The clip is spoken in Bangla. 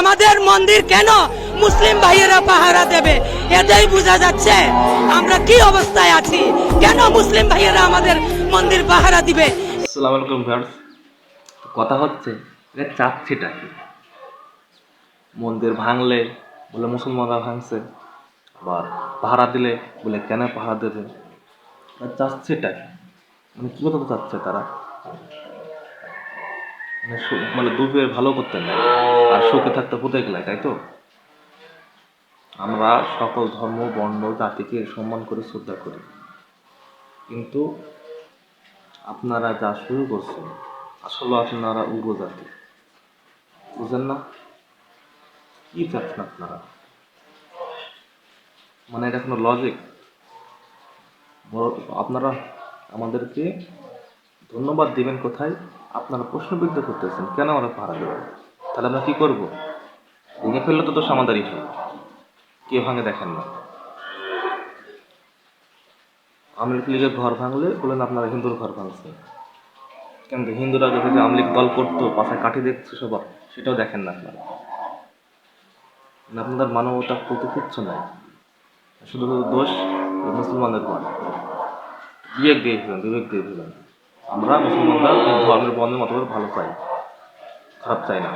আমাদের মন্দির কেন মুসলিম ভাইয়েরা পাহারা দেবে? এটাই বোঝা যাচ্ছে। আমরা কি অবস্থায় আছি? কেন মুসলিম ভাইয়েরা আমাদের মন্দির পাহারা দিবে? কথা হচ্ছে, এটা কি? মন্দির ভাঙলে বলে মুসলমানরা ভাঙছে, আবার পাহারা দিলে বলে কেন পাহারা দেবে? চাচ্ছেটা মানে কি কথা চাচ্ছে তারা? মানে মানে ভালো করতে নাই আর সুখে থাকতে পুঁতে গেলে তাই তো? আমরা সকল ধর্ম, বর্ণ, জাতিকে সম্মান করে শ্রদ্ধা করি। কিন্তু আপনারা যা শুরু করছেন, আসলে আপনারা উপজাতি বুঝেন না? কি চাচ্ছেন আপনারা? মানে এটা কোনো লজিক আপনারা আমাদেরকে ধন্যবাদ দিবেন কোথায়? আপনারা প্রশ্নবিদ্ধ করতেছেন, কেন আমরা পাহারা দেবেন তাহলে আমরা কি করব? ভেঙে ফেললে তো দোষ আমাদেরই হয়। কে ভাঙে দেখেন না। আমলিক লীগের ঘর ভাঙলে বলেন আপনারা হিন্দুর ঘর ভাঙছেন। কিন্তু হিন্দুরা যদি আমলিক দল করতো পাশায় কাঠি দেখছে সবার, সেটাও দেখেন না আপনারা। মানে আপনাদের মানবতা বলতে কিচ্ছু নাই। শুধু দোষ মুসলমানদের ঘর। বিবেক দিয়ে ফেলেন, বিবেক দিয়ে ফেলেন। আমরা মুসলমানরা ধর্মের বন্ধের মতো ভালো চাই খারাপ চাই না।